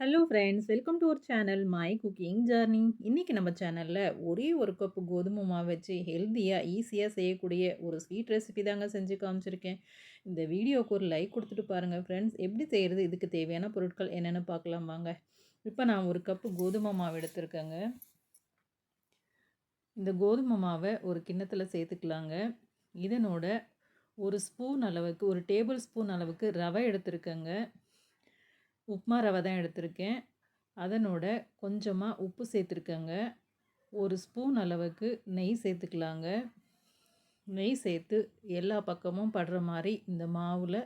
Hello friends welcome to our channel my cooking journey இன்றைக்கி நம்ம சேனலில் ஒரே ஒரு கப்பு கோதுமை மாவு வச்சு ஹெல்த்தியாக ஈஸியாக செய்யக்கூடிய ஒரு ஸ்வீட் ரெசிபி தாங்க செஞ்சு காமிச்சிருக்கேன். இந்த வீடியோவுக்கு ஒரு லைக் கொடுத்துட்டு பாருங்கள் ஃப்ரெண்ட்ஸ் எப்படி செய்கிறது இதுக்கு தேவையான பொருட்கள் என்னென்னு பார்க்கலாம் வாங்க. இப்போ நான் ஒரு கப்பு கோதுமை மாவு எடுத்திருக்கேங்க. இந்த கோதுமை மாவை ஒரு கிண்ணத்தில் சேர்த்துக்கலாங்க. இதனோட ஒரு ஸ்பூன் அளவுக்கு ஒரு டேபிள் ஸ்பூன் அளவுக்கு ரவை எடுத்திருக்கேங்க. உப்மா ரவை தான் எடுத்திருக்கேன். அதனோட கொஞ்சமாக உப்பு சேர்த்துருக்கேங்க. ஒரு ஸ்பூன் அளவுக்கு நெய் சேர்த்துக்கலாங்க. நெய் சேர்த்து எல்லா பக்கமும் படுற மாதிரி இந்த மாவில்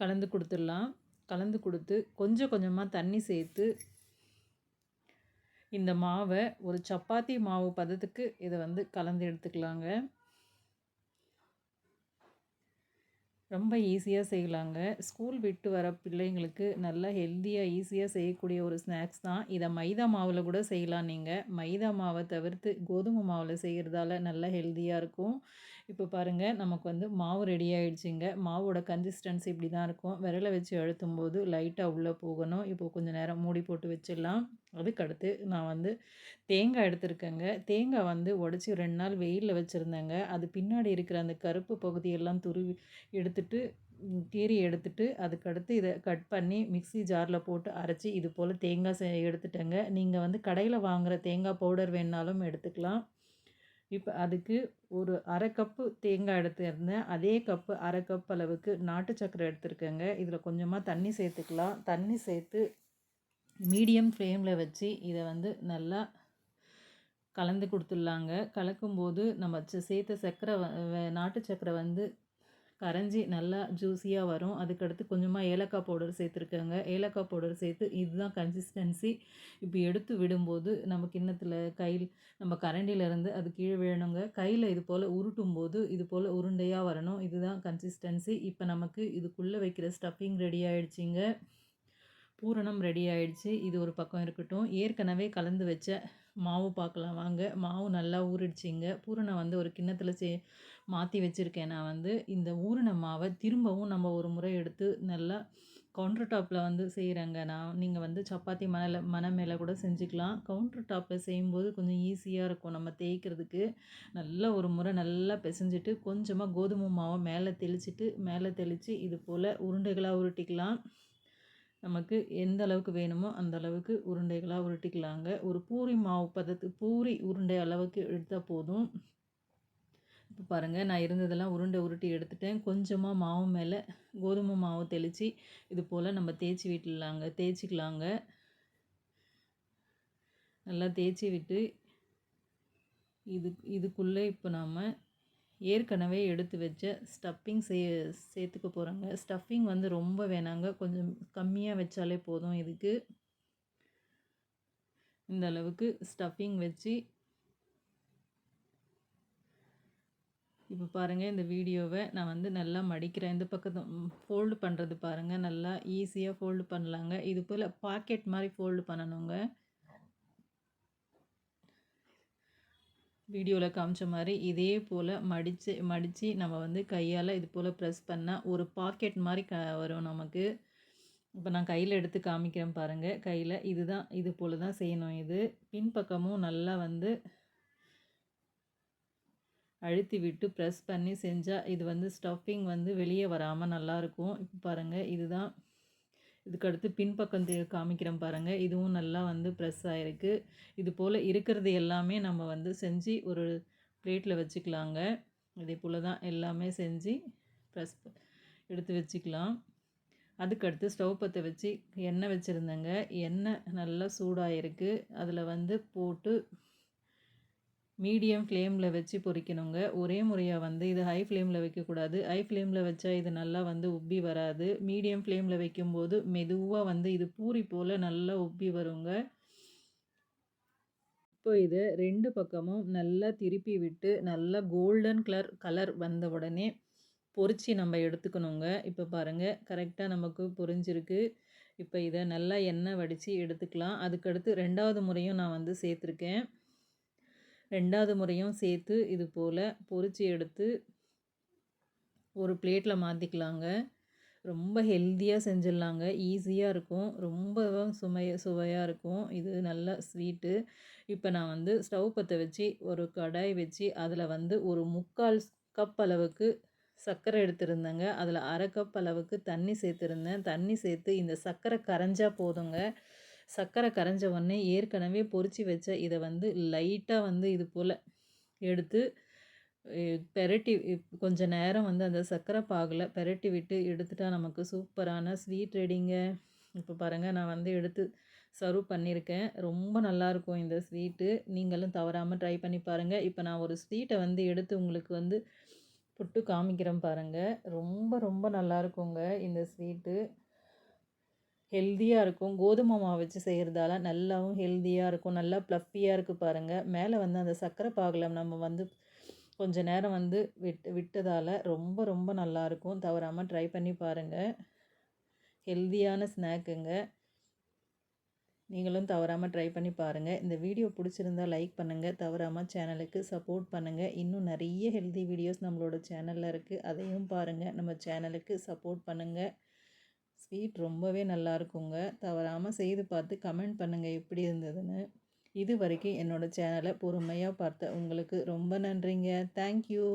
கலந்து கொடுத்துடலாம். கலந்து கொடுத்து கொஞ்சம் கொஞ்சமாக தண்ணி சேர்த்து இந்த மாவை ஒரு சப்பாத்தி மாவு பதத்துக்கு இதை வந்து கலந்து எடுத்துக்கலாங்க. ரொம்ப ஈஸியாக செய்யலாங்க. ஸ்கூல் விட்டு வர பிள்ளைங்களுக்கு நல்லா ஹெல்த்தியாக ஈஸியாக செய்யக்கூடிய ஒரு ஸ்நாக்ஸ் தான். இதை மைதா மாவில் கூட செய்யலாம் நீங்கள் மைதா மாவை தவிர்த்து கோதுமை மாவில் செய்கிறதால நல்லா ஹெல்த்தியாக இருக்கும். இப்போ பாருங்கள் நமக்கு வந்து மாவு ரெடி ஆகிடுச்சிங்க மாவோட கன்சிஸ்டன்சி இப்படி தான் இருக்கும். விரலை வச்சு அழுத்தும் போது லைட்டாக உள்ளே போகணும். இப்போ கொஞ்சம் நேரம் மூடி போட்டு வச்சிடலாம். அதுக்கடுத்து நான் வந்து தேங்காய் எடுத்திருக்கேங்க. தேங்காய் வந்து உடச்சி ரெண்டு நாள் வெயிலில் வச்சுருந்தேங்க. அது பின்னாடி இருக்கிற அந்த கருப்பு பகுதியெல்லாம் துருவி எடுத்துட்டு கீரி எடுத்துட்டு அதுக்கடுத்து இதை கட் பண்ணி மிக்சி ஜாரில் போட்டு அரைச்சி இது போல் தேங்காய் செ எடுத்துட்டேங்க. நீங்கள் வந்து கடையில் வாங்குகிற தேங்காய் பவுடர் வேணாலும் எடுத்துக்கலாம். இப்போ அதுக்கு ஒரு அரை கப்பு தேங்காய் எடுத்துருந்தேன். அதே கப்பு அரை கப் அளவுக்கு நாட்டு சக்கரை எடுத்துருக்கேங்க. இதில் கொஞ்சமாக தண்ணி சேர்த்துக்கலாம். தண்ணி சேர்த்து மீடியம் ஃப்ளேமில் வச்சு இதை வந்து நல்லா கலந்து கொடுத்துட்லாங்க. கலக்கும்போது நம்ம சேர்த்த சர்க்கரை நாட்டு சக்கரை வந்து கரைஞ்சி நல்லா ஜூஸியாக வரும். அதுக்கடுத்து கொஞ்சமாக ஏலக்காய் பவுடர் சேர்த்துருக்கேங்க. ஏலக்காய் பவுடர் சேர்த்து இதுதான் கன்சிஸ்டன்சி இப்போ எடுத்து விடும்போது நம்ம கிண்ணத்தில் கையில் நம்ம கரண்டிலேருந்து அது கீழே விழணுங்க. கையில் இது போல் உருட்டும் போது இது போல் உருண்டையாக வரணும். இதுதான் கன்சிஸ்டன்சி இப்போ நமக்கு இதுக்குள்ளே வைக்கிற ஸ்டஃபிங் ரெடி ஆகிடுச்சிங்க பூரணம் ரெடி ஆகிடுச்சி இது ஒரு பக்கம் இருக்கட்டும். ஏற்கனவே கலந்து வச்ச மாவு பார்க்கலாம் வாங்க. மாவு நல்லா ஊறிடுச்சிங்க. பூரணை வந்து ஒரு கிண்ணத்தில் சே மாற்றி வச்சுருக்கேன் நான் வந்து. இந்த ஊறின மாவை திரும்பவும் நம்ம ஒரு முறை எடுத்து நல்லா கவுண்டர் டாப்பில் வந்து செய்கிறேங்க நான். நீங்கள் வந்து சப்பாத்தி மணல மன மேலே கூட செஞ்சுக்கலாம். கவுண்டர் டாப்பில் செய்யும்போது கொஞ்சம் ஈஸியாக இருக்கும் நம்ம தேய்க்கிறதுக்கு. நல்லா ஒரு முறை நல்லா பிசைஞ்சிட்டு கொஞ்சமாக கோதுமை மாவை மேலே தெளிச்சிட்டு மேலே தெளித்து இது போல் உருண்டைகளாக உருட்டிக்கலாம். நமக்கு எந்த அளவுக்கு வேணுமோ அந்த அளவுக்கு உருண்டைகளாக உருட்டிக்கலாங்க. ஒரு பூரி மாவு பதத்து பூரி உருண்டை அளவுக்கு எடுத்தால் போதும். இப்போ பாருங்கள் நான் இருந்ததெல்லாம் உருண்டை உருட்டி எடுத்துட்டேன். கொஞ்சமாக மாவு மேலே கோதுமை மாவு தெளித்து இது போல் நம்ம தேய்ச்சி விட்டுலாங்க தேய்ச்சிக்கலாங்க. நல்லா தேய்ச்சி விட்டு இது இதுக்குள்ளே இப்போ நாம் ஏற்கனவே எடுத்து வச்ச ஸ்டஃப்பிங் சே சேர்த்துக்க போகிறாங்க ஸ்டஃப்பிங் வந்து ரொம்ப வேணாங்க. கொஞ்சம் கம்மியாக வச்சாலே போதும் இதுக்கு. இந்த அளவுக்கு ஸ்டஃப்பிங் வச்சு. இப்போ பாருங்கள் இந்த வீடியோவை நான் வந்து நல்லா மடிக்கிறேன். இந்த பக்கத்து ஃபோல்டு பண்ணுறது பாருங்கள் நல்லா ஈஸியாக ஃபோல்டு பண்ணலாங்க. இது போல் பாக்கெட் மாதிரி ஃபோல்டு பண்ணணுங்க. வீடியோவில் காமிச்ச மாதிரி இதே போல் மடித்து மடித்து நம்ம வந்து கையால் இது போல் ப்ரெஸ் பண்ணால் ஒரு பாக்கெட் மாதிரி க வரும் நமக்கு. இப்போ நான் கையில் எடுத்து காமிக்கிறேன் பாருங்கள் கையில் இதுதான் இது போல் தான் செய்யணும் இது. பின்பக்கமும் நல்லா வந்து அழுத்தி விட்டு ப்ரெஸ் பண்ணி செஞ்சால் இது வந்து ஸ்டஃபிங் வந்து வெளியே வராமல் நல்லாயிருக்கும் இப்போ பாருங்கள் இதுதான் இதுக்கடுத்து பின்பக்கம் காமிக்கிறேன் பாருங்கள் இதுவும் நல்லா வந்து ப்ரெஸ் ஆகிருக்கு இது போல் இருக்கிறது எல்லாமே நம்ம வந்து செஞ்சு ஒரு பிளேட்டில் வச்சுக்கலாங்க. இதே போல் தான் எல்லாமே செஞ்சு ப்ரெஸ் எடுத்து வச்சுக்கலாம். அதுக்கடுத்து ஸ்டவ் பற்ற வச்சு எண்ணெய் வச்சுருந்தேங்க. எண்ணெய் நல்லா சூடாகிருக்கு அதில் வந்து போட்டு மீடியம் ஃப்ளேமில் வச்சு பொரிக்கணுங்க ஒரே முறையாக வந்து இது ஹை ஃப்ளேமில் வைக்கக்கூடாது. ஹை ஃப்ளேமில் வச்சா இது நல்லா வந்து உப்பி வராது. மீடியம் ஃப்ளேமில் வைக்கும்போது மெதுவாக வந்து இது பூரி போல் நல்லா உப்பி வருங்க. இப்போ இதை ரெண்டு பக்கமும் நல்லா திருப்பி விட்டு நல்லா கோல்டன் கலர் கலர் வந்த உடனே பொறிச்சு நம்ம எடுத்துக்கணுங்க. இப்போ பாருங்கள் கரெக்டாக நமக்கு பொரிஞ்சிருக்கு. இப்போ இதை நல்லா எண்ணெய் வடித்து எடுத்துக்கலாம். அதுக்கடுத்து ரெண்டாவது முறையும் நான் வந்து சேர்த்துருக்கேன். ரெண்டாவது முறையும் சேர்த்து இது போல் பொறிச்சு எடுத்து ஒரு பிளேட்டில் மாற்றிக்கலாங்க ரொம்ப ஹெல்த்தியாக செஞ்சிடலாங்க. ஈஸியாக இருக்கும். ரொம்ப சுமைய சுவையாக இருக்கும். இது நல்ல ஸ்வீட்டு இப்போ நான் வந்து ஸ்டவ் பற்ற வச்சு ஒரு கடாய் வச்சு அதில் வந்து ஒரு முக்கால் கப் அளவுக்கு சர்க்கரை எடுத்திருந்தேங்க. அதில் அரை கப் அளவுக்கு தண்ணி சேர்த்துருந்தேன். தண்ணி சேர்த்து இந்த சர்க்கரை கரைஞ்சா போதுங்க. சர்க்கரை கரைஞ்ச உடனே ஏற்கனவே பொறிச்சு வச்ச இதை வந்து லைட்டாக வந்து இது போல் எடுத்து பெரட்டி கொஞ்ச நேரம் வந்து அந்த சர்க்கரை பாகில் பெரட்டி விட்டு எடுத்துட்டா நமக்கு சூப்பரான ஸ்வீட் ரெடிங்க இப்போ பாருங்கள் நான் வந்து எடுத்து சர்வ் பண்ணியிருக்கேன் ரொம்ப நல்லாயிருக்கும் இந்த ஸ்வீட்டு நீங்களும் தவறாமல் ட்ரை பண்ணி பாருங்கள் இப்போ நான் ஒரு ஸ்வீட்டை வந்து எடுத்து உங்களுக்கு வந்து புட்டு காமிக்கிறேன் பாருங்கள் ரொம்ப ரொம்ப நல்லா இருக்குங்க இந்த ஸ்வீட்டு ஹெல்த்தியாக இருக்கும். கோதுமை மாவு வச்சு செய்கிறதால நல்லாவும் ஹெல்த்தியாக இருக்கும். நல்லா ப்ளஃபியாக இருக்குது பாருங்கள் மேலே வந்து அந்த சர்க்கரை பாகில் நம்ம வந்து கொஞ்ச நேரம் வந்து விட்டு விட்டதால் ரொம்ப ரொம்ப நல்லாயிருக்கும் தவறாமல் ட்ரை பண்ணி பாருங்கள் ஹெல்த்தியான ஸ்நாக்குங்க. நீங்களும் தவறாமல் ட்ரை பண்ணி பாருங்கள் இந்த வீடியோ பிடிச்சிருந்தா லைக் பண்ணுங்கள் தவறாமல் சேனலுக்கு சப்போர்ட் பண்ணுங்கள் இன்னும் நிறைய ஹெல்தி வீடியோஸ் நம்மளோட சேனலில் இருக்குது அதையும் பாருங்கள் நம்ம சேனலுக்கு சப்போர்ட் பண்ணுங்கள் ஸ்வீட் ரொம்பவே நல்லா இருக்குங்க தவறாமல் செய்து பார்த்து கமெண்ட் பண்ணுங்கள் எப்படி இருந்ததுன்னு. இது வரைக்கும் என்னோடய சேனலை பொறுமையாக பார்த்த உங்களுக்கு ரொம்ப நன்றிங்க. தேங்க்யூ.